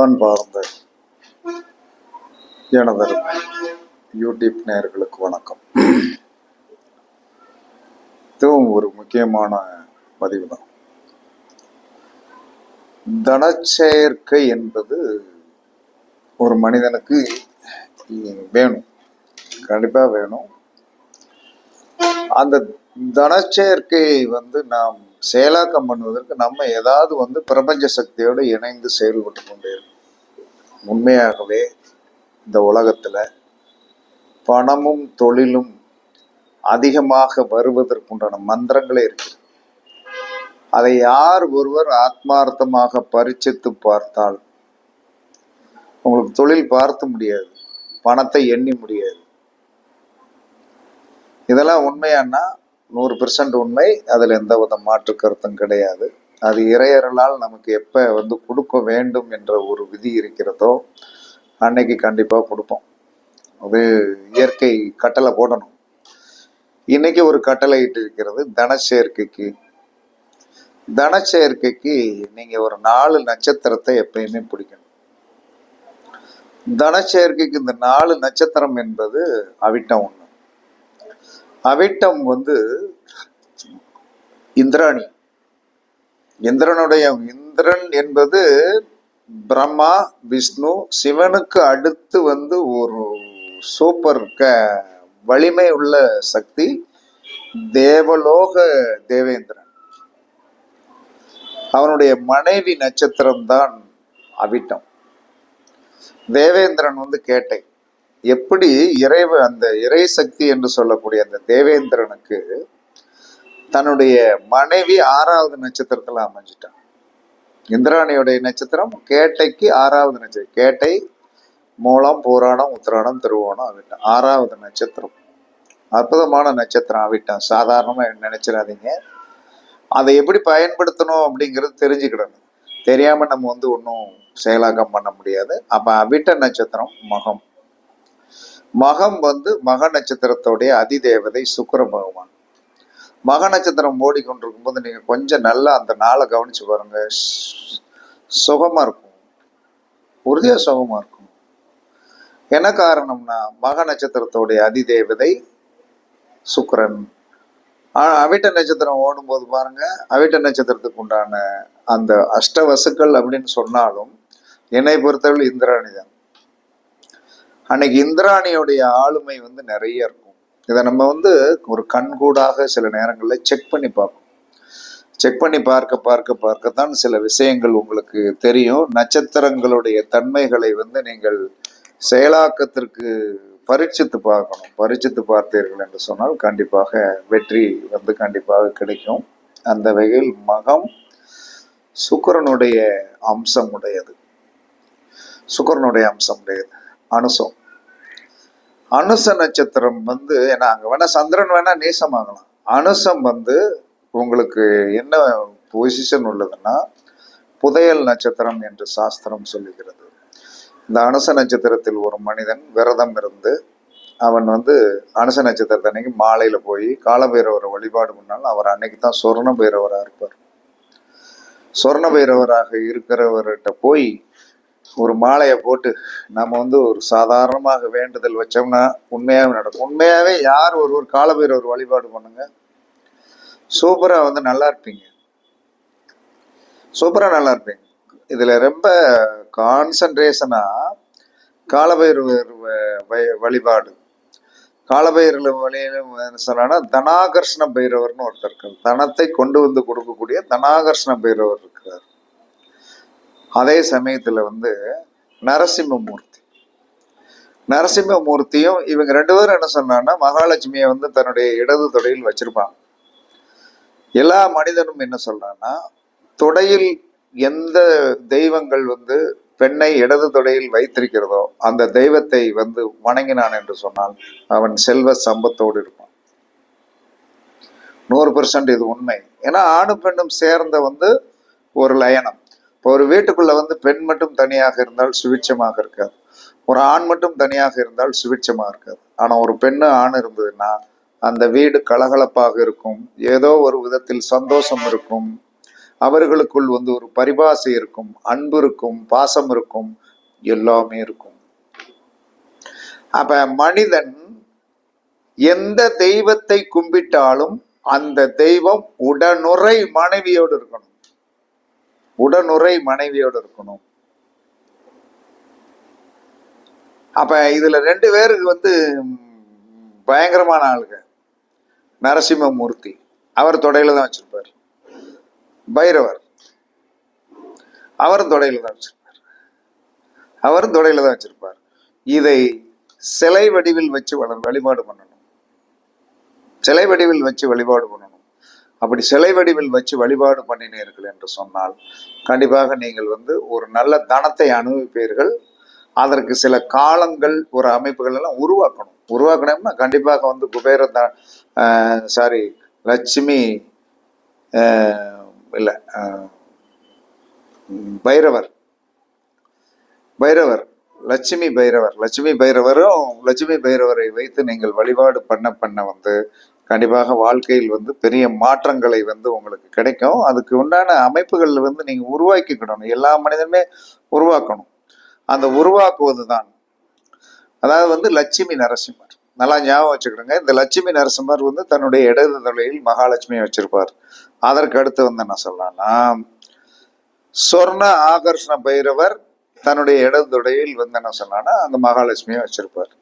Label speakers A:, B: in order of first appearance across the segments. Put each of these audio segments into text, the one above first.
A: அன்பார்ந்த எனது யூடியூப் நேயர்களுக்கு வணக்கம். இதுவும் ஒரு முக்கியமான பதிவு தான் தனச்சேர்க்கை என்பது ஒரு மனிதனுக்கு வேணும். கண்டிப்பாக வேணும். அந்த தனச்சேர்க்கையை வந்து நாம் செயலாக்கம் பண்ணுவதற்கு நம்ம ஏதாவது வந்து பிரபஞ்ச சக்தியோடு இணைந்து செயல்பட்டு கொண்டே உண்மையாகவே இந்த உலகத்தில் பணமும் தொழிலும் அதிகமாக வருவதற்குண்டான மந்திரங்களே இருக்கு. அதை யார் ஒருவர் ஆத்மார்த்தமாக பரிச்சித்து பார்த்தால் உங்களுக்கு தொழில் பார்த்து முடியாது பணத்தை எண்ணி முடியாது. இதெல்லாம் உண்மையானா? நூறு பெர்சன்ட் உண்மை. அதில் எந்த வித மாற்று கருத்தும் கிடையாது. அது இறையறலால் நமக்கு எப்போ வந்து கொடுக்க வேண்டும் என்ற ஒரு விதி இருக்கிறதோ அன்னைக்கு கண்டிப்பாக கொடுப்போம். அது இயற்கை கட்டளை போடணும். இன்னைக்கு ஒரு கட்டளை இட்டு இருக்கிறது தனச்சேர்க்கைக்கு தனச்சேர்க்கைக்கு நீங்கள் ஒரு நாலு நட்சத்திரத்தை எப்பயுமே பிடிக்கணும். தனச்சேர்க்கைக்கு இந்த நாலு நட்சத்திரம் என்பது அவிட்ட ஒன்று அவிட்டம் வந்து இந்திராணி. இந்திரனுடைய இந்திரன் என்பது பிரம்மா விஷ்ணு சிவனுக்கு அடுத்து வந்து ஒரு சூப்பர் க வலிமை உள்ள சக்தி தேவலோக தேவேந்திரன். அவனுடைய மனைவி நட்சத்திரம் தான் அவிட்டம். தேவேந்திரன் வந்து கேட்டை. எப்படி இறைவ அந்த இறை சக்தி என்று சொல்லக்கூடிய அந்த தேவேந்திரனுக்கு தன்னுடைய மனைவி ஆறாவது நட்சத்திரத்துல அமைஞ்சிட்டான். இந்திராணியுடைய நட்சத்திரம் கேட்டைக்கு ஆறாவது நட்சத்திரம். கேட்டை மூலம் பூராடம் உத்திராணம் திருவோணம் ஆகிட்டான் ஆறாவது நட்சத்திரம். அற்புதமான நட்சத்திரம் ஆகிட்டான் சாதாரணமா நினைச்சிடாதீங்க. அதை எப்படி பயன்படுத்தணும் அப்படிங்கிறது தெரிஞ்சுக்கிடணும். தெரியாம நம்ம வந்து ஒன்றும் செயலாக்கம் பண்ண முடியாது. அப்ப அவிட்ட நட்சத்திரம் மகம். மகம் வந்து மக நட்சத்திரத்தோடைய அதிதேவதை சுக்கர பகவான். மக நட்சத்திரம் ஓடிக்கொண்டிருக்கும் போது நீங்க கொஞ்சம் நல்லா அந்த நாளை கவனிச்சு பாருங்க. சுகமாக சுகமா இருக்கும். உறுதியா சுகமா இருக்கும். என்ன காரணம்னா மக நட்சத்திரத்தோடைய அதிதேவதை சுக்கரன். அவிட்ட நட்சத்திரம் ஓடும்போது பாருங்க அவிட்ட நட்சத்திரத்துக்கு உண்டான அந்த அஷ்டவசுக்கள் அப்படின்னு சொன்னாலும் என்னை பொறுத்தவரை இந்திராணி தான். அன்னைக்கு இந்திராணியுடைய ஆளுமை வந்து நிறைய இருக்கும். இதை நம்ம வந்து ஒரு கண்கூடாக சில நேரங்களில் செக் பண்ணி பார்ப்போம். செக் பண்ணி பார்க்க பார்க்க பார்க்கத்தான் சில விஷயங்கள் உங்களுக்கு தெரியும். நட்சத்திரங்களுடைய தன்மைகளை வந்து நீங்கள் செயலாக்கத்திற்கு பரீட்சித்து பார்க்கணும். பரீட்சித்து பார்த்தீர்கள் என்று சொன்னால் கண்டிப்பாக வெற்றி வந்து கண்டிப்பாக கிடைக்கும். அந்த வகையில் மகம் சுக்கரனுடைய அம்சம் உடையது சுக்கரனுடைய அம்சம் உடையது அனுசம். அனுச நட்சத்திரம் வந்து ஏன்னா அங்கே வேணா சந்திரன் வேணா நேசமாகலாம். அனுசம் வந்து உங்களுக்கு என்ன பொசிஷன் உள்ளதுன்னா புதையல் நட்சத்திரம் என்று சாஸ்திரம் சொல்லுகிறது. இந்த அனுச நட்சத்திரத்தில் ஒரு மனிதன் விரதம் இருந்து அவன் வந்து அனுச நட்சத்திரத்தை அன்னைக்கு மாலையில் போய் காலபைரவரை வழிபாடு பண்ணாலும் அவர் அன்னைக்கு தான் சொர்ண பைரவராக இருப்பார். சொர்ண பைரவராக இருக்கிறவர்கிட்ட போய் ஒரு மாலையை போட்டு நம்ம வந்து ஒரு சாதாரணமாக வேண்டுதல் வச்சோம்னா உண்மையாகவே நடக்கும். உண்மையாகவே யார் ஒரு ஒரு காலபைரவர் வழிபாடு பண்ணுங்க? சூப்பராக வந்து நல்லா இருப்பீங்க. சூப்பராக நல்லா இருப்பீங்க. இதில் ரொம்ப கான்சன்ட்ரேஷனாக காலபைரவர் வ- வழிபாடு. காலபைரவர் வழியில சொன்னா தனாகர்ஷ்ண பைரவர்னு ஒருத்தர் இருக்கார். தனத்தை கொண்டு வந்து கொடுக்கக்கூடிய தனாகர்ஷ்ண பைரவர் இருக்கிறார். அதே சமயத்தில் வந்து நரசிம்மமூர்த்தி. நரசிம்மமூர்த்தியும் இவங்க ரெண்டு பேரும் என்ன சொன்னான்னா மகாலட்சுமியை வந்து தன்னுடைய இடது தொடையில் வச்சிருப்பாங்க. எல்லா மனிதனும் என்ன சொல்றான்னா தொடையில் எந்த தெய்வங்கள் வந்து பெண்ணை இடது தொடையில் வைத்திருக்கிறதோ அந்த தெய்வத்தை வந்து வணங்கினான் என்று சொன்னால் அவன் செல்வ சம்பத்தோடு இருப்பான். நூறு பெர்சன்ட் இது உண்மை. ஏன்னா ஆணும் பெண்ணும் சேர்ந்த வந்து ஒரு லயனம். இப்போ ஒரு வீட்டுக்குள்ள வந்து பெண் மட்டும் தனியாக இருந்தால் சுவிட்சமாக இருக்காது. ஒரு ஆண் மட்டும் தனியாக இருந்தால் சுவிட்சமாக இருக்காது. ஆனால் ஒரு பெண்ணு ஆண் இருந்ததுன்னா அந்த வீடு கலகலப்பாக இருக்கும். ஏதோ ஒரு விதத்தில் சந்தோஷம் இருக்கும். அவர்களுக்குள் வந்து ஒரு பரிபாசை இருக்கும். அன்பு இருக்கும். பாசம் இருக்கும். எல்லாமே இருக்கும். அப்ப மனிதன் எந்த தெய்வத்தை கும்பிட்டாலும் அந்த தெய்வம் உடனுறை மனைவியோடு இருக்கணும். உடனுறை மனைவியோடு இருக்கணும். அப்ப இதுல ரெண்டு பேருக்கு வந்து பயங்கரமான ஆளுங்க. நரசிம்மமூர்த்தி. அவர் தொடையில தான் வச்சிருப்பார். பைரவர். அவரும் தொடையில தான் வச்சிருப்பார். அவரும் தொடையில தான் வச்சிருப்பார். இதை சிலை வடிவில் வச்சு வளர் வழிபாடு பண்ணணும். சிலை வடிவில் வச்சு வழிபாடு பண்ணணும். அப்படி சிலை வடிவில் வச்சு வழிபாடு பண்ணினீர்கள் என்று சொன்னால் கண்டிப்பாக நீங்கள் வந்து ஒரு நல்ல தனத்தை அனுபவிப்பீர்கள். அதற்கு சில காலங்கள் ஒரு அமைப்புகள் எல்லாம் உருவாக்கணும். உருவாக்கணும்னா கண்டிப்பாக வந்து குபேர த சாரி லட்சுமி இல்லை பைரவர். பைரவர் லட்சுமி பைரவர். லட்சுமி பைரவரும் லட்சுமி பைரவரை வைத்து நீங்கள் வழிபாடு பண்ண பண்ண வந்து கண்டிப்பாக வாழ்க்கையில் வந்து பெரிய மாற்றங்களை வந்து உங்களுக்கு கிடைக்கும். அதுக்கு உண்டான அமைப்புகள் வந்து நீங்கள் உருவாக்கிக்கணும் எல்லா மனிதனுமே உருவாக்கணும். அந்த உருவாக்குவது தான் அதாவது வந்து லட்சுமி நரசிம்மர். நல்லா ஞாபகம் வச்சுக்கிடுங்க. இந்த லட்சுமி நரசிம்மர் வந்து தன்னுடைய இடது தலையில் மகாலட்சுமியை வச்சிருப்பார். அதற்கு அடுத்து வந்து என்ன சொல்லலாம்னா சொர்ண ஆகர்ஷண பைரவர் தன்னுடைய இடது தொடையில் வந்து என்ன சொன்னான்னா அந்த மகாலட்சுமியை வச்சிருப்பார்.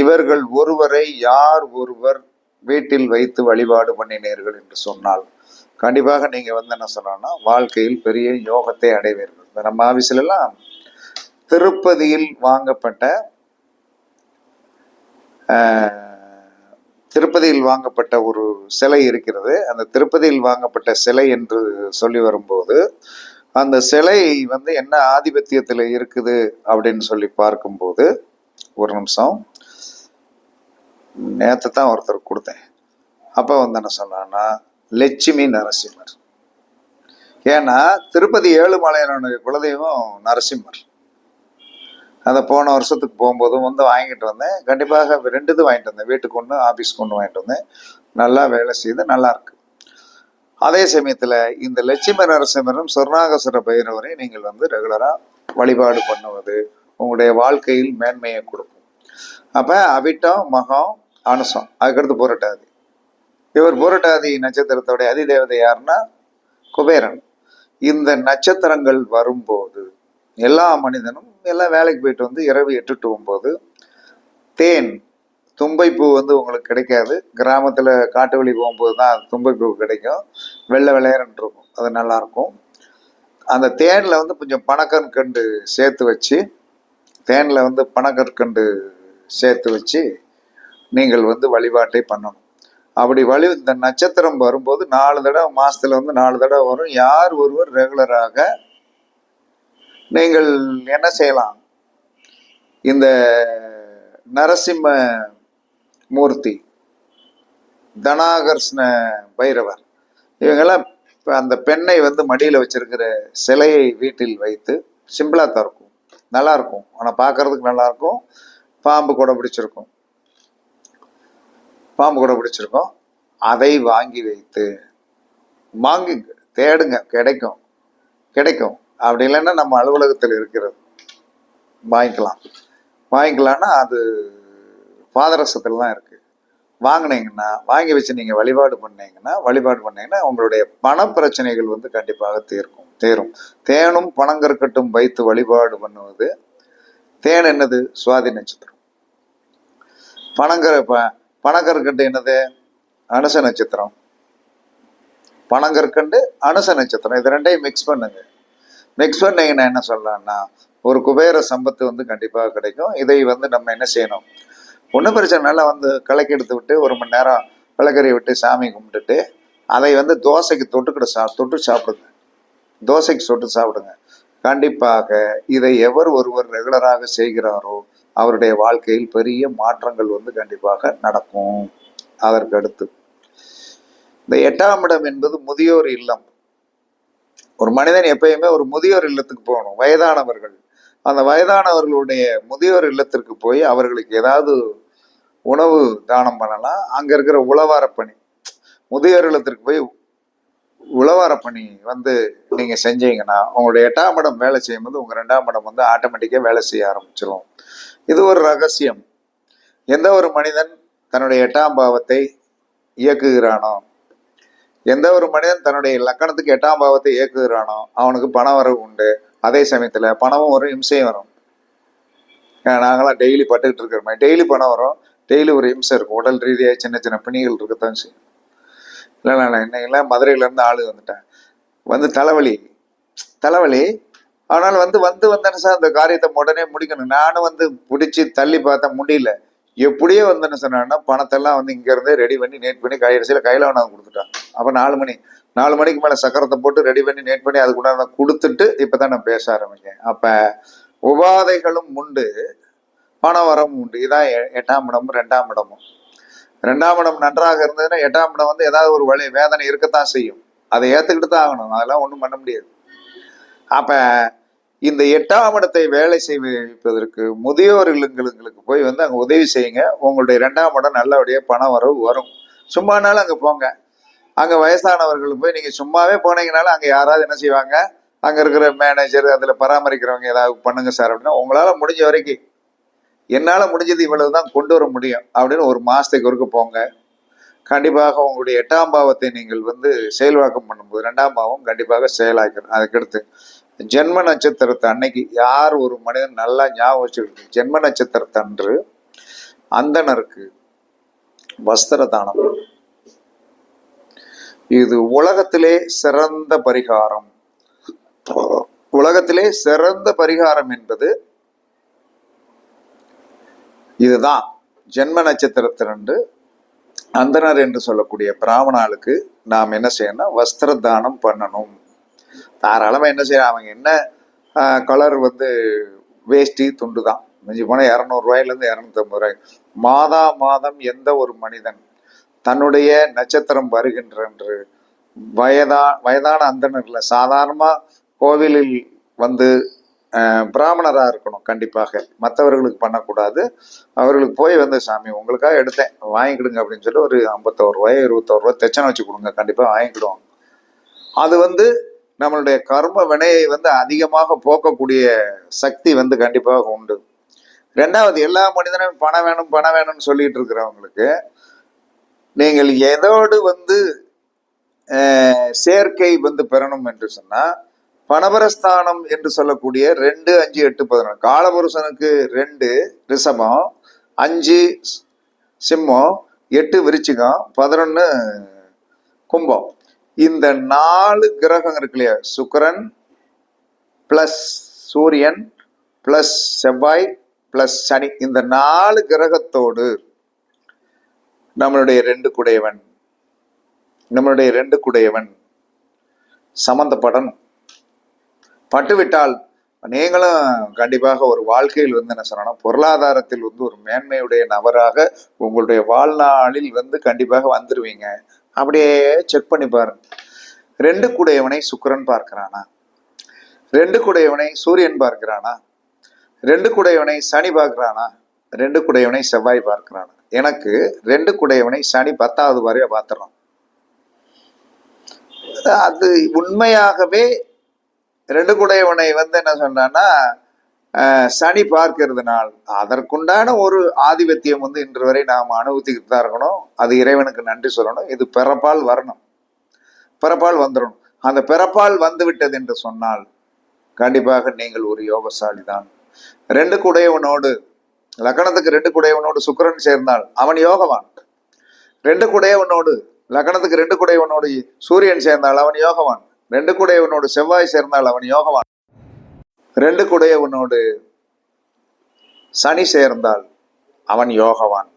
A: இவர்கள் ஒருவரை யார் ஒருவர் வீட்டில் வைத்து வழிபாடு பண்ணினீர்கள் என்று சொன்னால் கண்டிப்பாக நீங்க வந்து என்ன சொல்லணும்னா வாழ்க்கையில் பெரிய யோகத்தை அடைவீர்கள். இந்த நம்ம ஆபீஸ்ல எல்லாம் திருப்பதியில் வாங்கப்பட்ட ஆஹ், திருப்பதியில் வாங்கப்பட்ட ஒரு சிலை இருக்கிறது. அந்த திருப்பதியில் வாங்கப்பட்ட சிலை என்று சொல்லி வரும்போது அந்த சிலை வந்து என்ன ஆதிபத்தியத்தில் இருக்குது அப்படின்னு சொல்லி பார்க்கும்போது ஒரு நிமிஷம். நேற்று தான் ஒருத்தர் கொடுத்தேன். அப்போ வந்து என்ன சொன்னான்னா லட்சுமி நரசிம்மர். ஏன்னா திருப்பதி ஏழுமலையனுடைய குலதெய்வம் நரசிம்மர். அதை போன வருஷத்துக்கு போகும்போதும் வந்து வாங்கிட்டு வந்தேன். கண்டிப்பாக ரெண்டு இது வாங்கிட்டு வந்தேன். வீட்டுக்கு ஒன்று ஆஃபீஸ்க்கு ஒன்று வாங்கிட்டு வந்தேன். நல்லா வேலை செய்து நல்லா இருக்கு. அதே சமயத்தில் இந்த லட்சுமி நரசிம்மரும் சொர்ணாகசுர பைரவரை நீங்கள் வந்து ரெகுலராக வழிபாடு பண்ணுவது உங்களுடைய வாழ்க்கையில் மேன்மையை கொடுக்கும். அப்போ அவிட்டம் மகம் அனுசம். அதுக்கடுத்து புரட்டாதி. இவர் புரட்டாதி நட்சத்திரத்தோடைய அதிதேவதை யாருன்னா? குபேரன். இந்த நட்சத்திரங்கள் வரும்போது எல்லா மனிதனும் எல்லாம் வேலைக்கு போயிட்டு வந்து இரவு எட்டு to ஒன்பது. தேன் தும்பைப்பூ வந்து உங்களுக்கு கிடைக்காது. கிராமத்தில் காட்டு வழி போகும்போது தான் தும்பைப்பூ கிடைக்கும். வெள்ளை வெள்ளையரன் இருக்கும். அது நல்லாயிருக்கும். அந்த தேனில் வந்து கொஞ்சம் பணக்கற்கண்டு சேர்த்து வச்சு தேனில் வந்து பணக்கற்கண்டு சேர்த்து வச்சு நீங்கள் வந்து வழிபாட்டை பண்ணணும். அப்படி வழி இந்த நட்சத்திரம் வரும்போது நாலு தடவை மாசத்துல வந்து நாலு தடவை வரும். யார் ஒருவர் ரெகுலராக நீங்கள் என்ன செய்யலாம்? இந்த நரசிம்ம மூர்த்தி தனாகர்ஷ்ண பைரவர் இவங்கெல்லாம் அந்த பெண்ணை வந்து மடியில் வச்சிருக்கிற சிலையை வீட்டில் வைத்து சிம்பிளாக தான் இருக்கும் நல்லா இருக்கும். ஆனால் பார்க்கறதுக்கு நல்லா இருக்கும். பாம்பு கூட பிடிச்சிருக்கும். பாம்பு கூட பிடிச்சிருக்கோம். அதை வாங்கி வைத்து வாங்கி தேடுங்க கிடைக்கும் கிடைக்கும். அப்படி இல்லைன்னா நம்ம அலுவலகத்தில் இருக்கிறது. வாங்கிக்கலாம். வாங்கிக்கலாம்னா அது பாதரசத்தில் தான் இருக்குது வாங்கினீங்கன்னா வாங்கி வச்சு நீங்கள் வழிபாடு பண்ணீங்கன்னா வழிபாடு பண்ணீங்கன்னா உங்களுடைய பண பிரச்சனைகள் வந்து கண்டிப்பாக தீர்க்கும் தீரும். தேனும் பணங்கற்கட்டும் வைத்து வழிபாடு பண்ணுவது தேன் என்னது? சுவாதி நட்சத்திரம். பனங்கர பணக்கற்கண்டு என்னது? அனுச நட்சத்திரம். பனங்கற்கண்டு அனுச நட்சத்திரம். இது ரெண்டையும் மிக்ஸ் பண்ணுங்க. மிக்ஸ் பண்ணீங்கன்னா என்ன சொல்லலாம்னா ஒரு குபேர சம்பத்து வந்து கண்டிப்பாக கிடைக்கும். இதை வந்து நம்ம என்ன செய்யணும்? ஒன்றும் பிரச்சனை நல்லா வந்து கலக்கி எடுத்து விட்டு ஒரு மணி நேரம் விளக்கறி விட்டு சாமி கும்பிட்டுட்டு அதை வந்து தோசைக்கு தொட்டுக்கிட்டு சா தொட்டு சாப்பிடுங்க. தோசைக்கு சொட்டு சாப்பிடுங்க. கண்டிப்பாக இதை எவர் ஒருவர் ரெகுலராக செய்கிறாரோ அவருடைய வாழ்க்கையில் பெரிய மாற்றங்கள் வந்து கண்டிப்பாக நடக்கும். அதற்கு அடுத்து இந்த எட்டாம் இடம் என்பது முதியோர் இல்லம். ஒரு மனிதன் எப்பயுமே ஒரு முதியோர் இல்லத்துக்கு போகணும். வயதானவர்கள் அந்த வயதானவர்களுடைய முதியோர் இல்லத்திற்கு போய் அவர்களுக்கு ஏதாவது உணவு தானம் பண்ணலாம். அங்க இருக்கிற உழவார பணி முதியோர் இல்லத்திற்கு போய் உழவார பணி வந்து நீங்க செஞ்சீங்கன்னா உங்களுடைய எட்டாம் இடம் வேலை செய்யும்போது உங்க ரெண்டாம் இடம் வந்து ஆட்டோமேட்டிக்கா வேலை செய்ய ஆரம்பிச்சிடும் இது ஒரு ரகசியம். எந்த ஒரு மனிதன் தன்னுடைய எட்டாம் பாவத்தை இயக்குகிறானோ எந்த ஒரு மனிதன் தன்னுடைய லக்கணத்துக்கு எட்டாம் பாவத்தை இயக்குகிறானோ அவனுக்கு பண வரவு உண்டு. அதே சமயத்தில் பணமும் வரும் இம்சையும் வரும். நாங்களாம் டெய்லி பட்டுக்கிட்டு இருக்கிறோமே டெய்லி பணம் வரும். டெய்லி ஒரு இம்சை இருக்கும். உடல் ரீதியாக சின்ன சின்ன பிணிகள் இருக்கத்தான் செய்யும். இல்லை இல்லை இன்னைக்கெல்லாம் மதுரையிலேருந்து ஆளு வந்துட்டேன். வந்து தலைவலி. தலைவலி ஆனால் வந்து வந்து வந்தேன்னு சார் அந்த காரியத்தை உடனே முடிக்கணும். நானும் வந்து பிடிச்சி தள்ளி பார்த்தேன் முடியல. எப்படியே வந்தேன்னு சொன்னான்னா பணத்தெல்லாம் வந்து இங்கேருந்தே ரெடி பண்ணி நேட் பண்ணி கடைசியில் கையில் கொண்டாந்து கொடுத்துட்டான். அப்போ நாலு மணி நாலு மணிக்கு மேலே சக்கரத்தை போட்டு ரெடி பண்ணி நேட் பண்ணி அதுக்கு கொடுத்துட்டு இப்போ தான் நான் பேச ஆரம்பிச்சேன். அப்போ உபாதைகளும் உண்டு பண வரமும் உண்டு. இதான் எ- எட்டாம் இடமும் ரெண்டாம் இடமும். ரெண்டாம் இடம் நன்றாக இருந்ததுன்னா எட்டாம் இடம் வந்து ஏதாவது ஒரு வழி வேதனை இருக்கத்தான் செய்யும். அதை ஏற்றுக்கிட்டு தான் ஆகணும். அதெல்லாம் ஒன்றும் பண்ண முடியாது. அப்ப இந்த எட்டாம் இடத்தை வேலை செய்வதற்கு முதியோர் இல்லங்களுக்கு போய் வந்து அங்க உதவி செய்யுங்க. உங்களுடைய ரெண்டாம் இடம் நல்லபடியா பணம் வரவு வரும். சும்மானாலும் அங்க போங்க. அங்க வயசானவர்களுக்கு போய் நீங்க சும்மாவே போனீங்கனாலும் அங்க யாராவது என்ன செய்வாங்க? அங்க இருக்கிற மேனேஜர் அதுல பராமரிக்கிறவங்க ஏதாவது பண்ணுங்க சார் அப்படின்னா உங்களால முடிஞ்ச வரைக்கும் என்னால முடிஞ்சது இவ்வளவுதான் கொண்டு வர முடியும் அப்படின்னு ஒரு மாசத்துக்கு ஒருக்க போங்க. கண்டிப்பாக உங்களுடைய எட்டாம் பாவத்தை நீங்கள் வந்து செயல்வாக்கம் பண்ணும்போது ரெண்டாம் பாவம் கண்டிப்பாக செயலாக்கணும். அதுக்கடுத்து ஜென்ம நட்சத்திரத்தை அன்னைக்கு யார் ஒரு மனிதன் நல்லா ஞாபகம் வச்சுக்கிட்டு ஜென்ம நட்சத்திரத்தை அன்று அந்தணருக்கு வஸ்திர தானம் இது உலகத்திலே சிறந்த பரிகாரம். உலகத்திலே சிறந்த பரிகாரம் என்பது இதுதான். ஜென்ம நட்சத்திரத்தினன்று அந்தனர் என்று சொல்லக்கூடிய பிராமணாளுக்கு நாம் என்ன செய்யணும் வஸ்திர தானம் பண்ணணும். தாராளமாக என்ன செய்யலாம்? அவங்க என்ன கலர் வந்து வேஷ்டி துண்டு தான் மிஞ்சி போனால் இரநூறுவாயிலேருந்து இரநூத்தம்பது ரூபாய். மாதா மாதம் எந்த ஒரு மனிதன் தன்னுடைய நட்சத்திரம் வருகின்றன்று வயதா வயதான அந்தனர்களை சாதாரணமாக கோவிலில் வந்து பிராமணராக இருக்கணும் கண்டிப்பாக. மற்றவர்களுக்கு பண்ணக்கூடாது. அவர்களுக்கு போய் வந்து சாமி உங்களுக்காக எடுத்தேன். வாங்கிக்கிடுங்க அப்படின்னு சொல்லி ஒரு ஐம்பத்தோரு ரூபாய் இருபத்தோரு ரூபாய் தெச்சனை வச்சு கொடுங்க. கண்டிப்பாக வாங்கிக்கிடுவோம். அது வந்து நம்மளுடைய கர்ம வினையை வந்து அதிகமாக போக்கக்கூடிய சக்தி வந்து கண்டிப்பாக உண்டு. ரெண்டாவது எல்லா மனிதனும் பணம் வேணும் பணம் வேணும்னு சொல்லிட்டு இருக்கிறவங்களுக்கு நீங்கள் எதோடு வந்து சேர்க்கை வந்து பெறணும் என்று சொன்னா பணபரஸ்தானம் என்று சொல்லக்கூடிய ரெண்டு அஞ்சு எட்டு பதினொன்று காலபுருஷனுக்கு ரெண்டு ரிஷபம் அஞ்சு சிம்மம் எட்டு விருச்சிகம் பதினொன்று கும்பம். இந்த நாலு கிரகம் இருக்கு இல்லையா? சுக்கிரன் பிளஸ் சூரியன் பிளஸ் செவ்வாய் பிளஸ் சனி. இந்த நாலு கிரகத்தோடு நம்மளுடைய ரெண்டு குடையவன் நம்மளுடைய ரெண்டு குடையவன் சம்மந்தப்படணும் பட்டுவிட்டால் நீங்களும் கண்டிப்பாக ஒரு வாழ்க்கையில் வந்து என்ன சொல்லணும்? பொருளாதாரத்தில் வந்து ஒரு மேன்மையுடைய நபராக உங்களுடைய வாழ்நாளில் வந்து கண்டிப்பாக வந்துடுவீங்க அப்படியே செக் பண்ணி பாருங்க ரெண்டு குடையவனை சுக்கரன் பார்க்கிறானா? ரெண்டு குடையவனை சூரியன் பார்க்கிறானா? ரெண்டு குடையவனை சனி பார்க்கிறானா? ரெண்டு குடையவனை செவ்வாய் பார்க்கிறானா? எனக்கு ரெண்டு குடையவனை சனி பத்தாவது வரைய பார்த்துறோம். அது உண்மையாகவே ரெண்டு குடையவனை வந்து என்ன சொன்னான்னா சனி பார்க்கிறதுனால் அதற்குண்டான ஒரு ஆதிபத்தியம் வந்து இன்று வரை நாம் அனுபவித்துக்கிட்டு தான் இருக்கணும். அது இறைவனுக்கு நன்றி சொல்லணும். இது பிறப்பால் வரணும். பிறப்பால் வந்துடணும் அந்த பிறப்பால் வந்து விட்டது என்று சொன்னால் கண்டிப்பாக நீங்கள் ஒரு யோகசாலி தான் ரெண்டு குடையவனோடு லக்கணத்துக்கு ரெண்டு குடையவனோடு சுக்கிரன் சேர்ந்தால் அவன் யோகவான். ரெண்டு குடையவனோடு லக்கணத்துக்கு ரெண்டு குடையவனோடு சூரியன் சேர்ந்தால் அவன் யோகவான். ரெண்டு குடையவனோடு செவ்வாய் சேர்ந்தால் அவன் யோகவான். ரெண்டு குடையவனோடு சனி சேர்ந்தால் அவன் யோகவான்.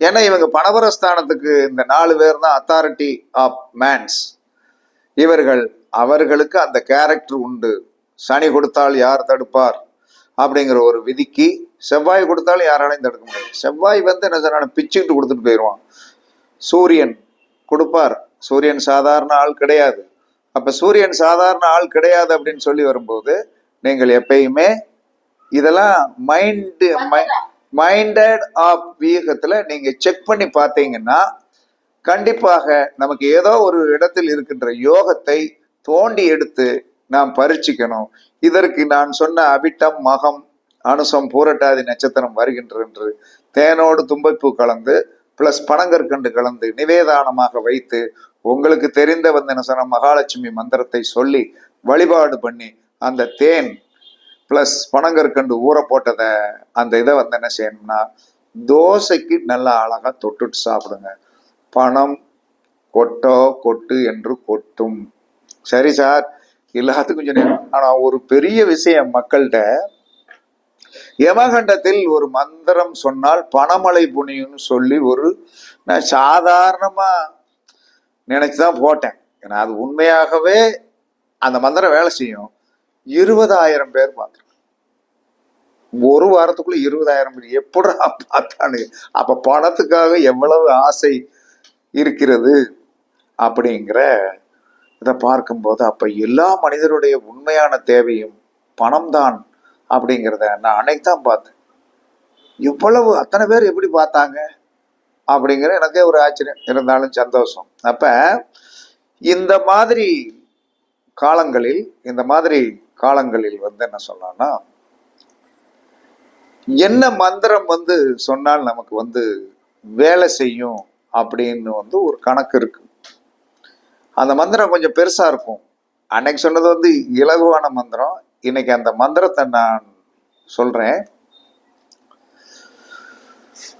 A: ஏன்னா இவங்க பணபரஸ்தானத்துக்கு இந்த நாலு பேர் தான் அத்தாரிட்டி ஆஃப் மேன்ஸ் இவர்கள் அவர்களுக்கு அந்த கேரக்டர் உண்டு. சனி கொடுத்தால் யார் தடுப்பார் அப்படிங்கிற ஒரு விதிக்கு செவ்வாய் கொடுத்தாலும் யாராலையும் தடுக்க முடியாது. செவ்வாய் வந்து என்ன சொன்னான பிச்சுக்கிட்டு கொடுத்துட்டு போயிடுவான் சூரியன் கொடுப்பார். சூரியன் சாதாரண ஆள் கிடையாது. அப்ப சூரியன் சாதாரண ஆள் கிடையாது அப்படின்னு சொல்லி வரும்போது நீங்கள் எப்பயுமே இதெல்லாம் மைண்டு மைண்டட் ஆஃப் வியூகத்துல நீங்க செக் பண்ணி பார்த்தீங்கன்னா கண்டிப்பாக நமக்கு ஏதோ ஒரு இடத்தில் இருக்கின்ற யோகத்தை தோண்டி எடுத்து நாம் பரீட்சிக்கணும். இதற்கு நான் சொன்ன அபிட்டம் மகம் அனுசம் பூரட்டாதி நட்சத்திரம் வருகின்ற என்று தேனோடு தும்பைப்பூ கலந்து பிளஸ் பனங்கற்கண்டு கலந்து நிவேதானமாக வைத்து உங்களுக்கு தெரிந்த வந்து என்ன சொன்ன மகாலட்சுமி மந்திரத்தை சொல்லி வழிபாடு பண்ணி அந்த தேன் ப்ளஸ் பனங்கற்கண்டு ஊற போட்டதை அந்த இதை வந்து என்ன செய்யணும்னா தோசைக்கு நல்லா அழகாக தொட்டுட்டு சாப்பிடுங்க. பணம் கொட்டோ கொட்டு என்று கொட்டும். சரி சார் எல்லாத்துக்கும் சொன்னேன். ஆனால் ஒரு பெரிய விஷயம் மக்கள்கிட்ட யமகண்டத்தில் ஒரு மந்திரம் சொன்னால் பணமழை புனியும்னு சொல்லி ஒரு நான் சாதாரணமாக நினச்சி தான் போட்டேன். ஏன்னா அது உண்மையாகவே அந்த மந்திரம் வேலை செய்யும். இருபதாயிரம் பேர் பார்த்துருக்காங்க ஒரு வாரத்துக்குள்ள இருபதாயிரம் பேர். எப்படா பார்த்தானு? அப்ப பணத்துக்காக எவ்வளவு ஆசை இருக்கிறது அப்படிங்கிற இதை பார்க்கும்போது அப்ப எல்லா மனிதருடைய உண்மையான தேவையும் பணம்தான் அப்படிங்கிறத நான் அன்னைக்கு தான் பார்த்தேன். எவ்வளவு அத்தனை பேர் எப்படி பார்த்தாங்க அப்படிங்கிற எனக்கே ஒரு ஆச்சரியம். இருந்தாலும் சந்தோஷம். அப்ப இந்த மாதிரி காலங்களில் இந்த மாதிரி காலங்களில் வந்து என்ன சொல்லலாம்னா என்ன மந்திரம் வந்து சொன்னால் நமக்கு வந்து வேலை செய்யும் அப்படின்னு வந்து ஒரு கணக்கு இருக்கு. அந்த மந்திரம் கொஞ்சம் பெருசா இருக்கும். அன்னைக்கு சொன்னது வந்து இலகுவான மந்திரம். இன்னைக்கு அந்த மந்திரத்தை நான் சொல்றேன்.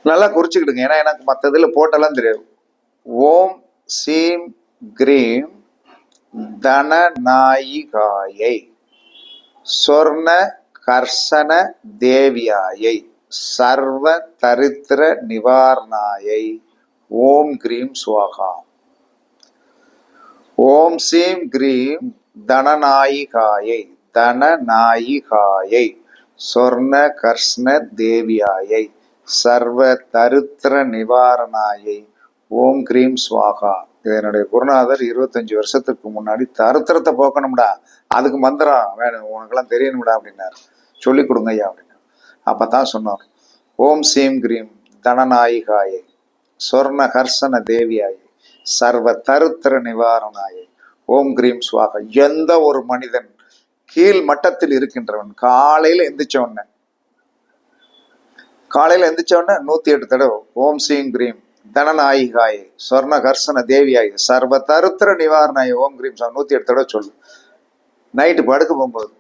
A: நல்லா குறிச்சுக்கிடுங்க. ஏன்னா எனக்கு மற்றதில் போட்டெல்லாம் தெரியாது. ஓம் சீம் கிரீம் தனநாயிகாயை சொர்ண கர்சன தேவியாயை சர்வ தரித்திர நிவாரணாயை ஓம் கிரீம் சுவாகா. ஓம் சீம் கிரீம் தனநாயிகாயை தனநாயிகாயை சொர்ண கர்ஷ்ண தேவியாயை சர்வ தரித்திர நிவாரணாயை ஓம் கிரீம் சுவாகா. என்னுடைய குருநாதர் இருபத்தஞ்சு வருஷத்துக்கு முன்னாடி தருத்திரத்தை போக்கணும்டா. அதுக்கு மந்திரம் வேணும். உனக்கெல்லாம் தெரியணும்டா அப்படின்னாரு. சொல்லி கொடுங்க ஐயா அப்படின்னாரு. அப்பதான் சொன்னார். ஓம் சீம் கிரீம் தனநாயிகாயே சொர்ண ஹர்சன தேவியாயே சர்வ தருத்திர நிவாரணாயை. ஓம் கிரீம் சுவாக. எந்த ஒரு மனிதன் கீழ் மட்டத்தில் இருக்கின்றவன் காலையில எந்திரிச்ச உடனே காலையில எந்திரிச்ச உடனே நூத்தி எட்டு தடவை ஓம் சீம் கிரீம் தனநாயிகாய் சொர்ண கர்ஷன தேவியாய் சர்வ தருத்திர நிவாரணாய் ஓம் கிரீம் சாமி. நூத்தி எட்டு தடவை சொல்லு. நைட்டு படுக்க போகும்போது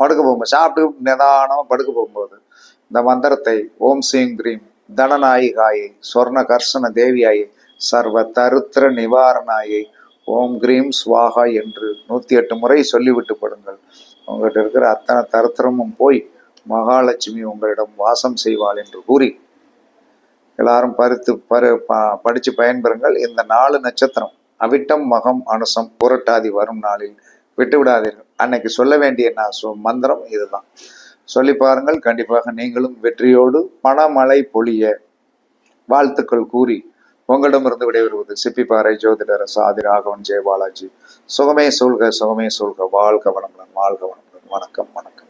A: படுக்க போகும்போது சாப்பிட்டு நிதானமா படுக்க போகும்போது இந்த மந்திரத்தை ஓம் சீம் கிரீம் தனநாயிகாயை சொர்ண கர்ஷன தேவியாயை சர்வ தருத்திர நிவாரணாயை ஓம் கிரீம் ஸ்வாகா என்று நூத்தி எட்டு முறை சொல்லிவிட்டு படுங்கள். உங்ககிட்ட இருக்கிற அத்தனை தருத்திரமும் போய் மகாலட்சுமி உங்களிடம் வாசம் செய்வாள் என்று கூறி எல்லாரும் பருத்து பரு ப- படிச்சு பயன்பெறுங்கள். இந்த நாலு நட்சத்திரம் அவிட்டம் மகம் அனுசம் புரட்டாதி வரும் நாளில் விட்டு விடாதீர்கள். அன்னைக்கு சொல்ல வேண்டிய நான் மந்திரம் இதுதான். சொல்லி பாருங்கள். கண்டிப்பாக நீங்களும் வெற்றியோடு பணமழை பொழிய வாழ்த்துக்கள் கூறி உங்களிடமிருந்து விடைபெறுவது சிப்பிப்பாறை ஜோதிடர் சாதி ராகவன் ஜெயபாலாஜி. சுகமே சொல்க சுகமே சொல்க வாழ்க வளமுடன் வாழ்க வளமுடன். வணக்கம் வணக்கம்.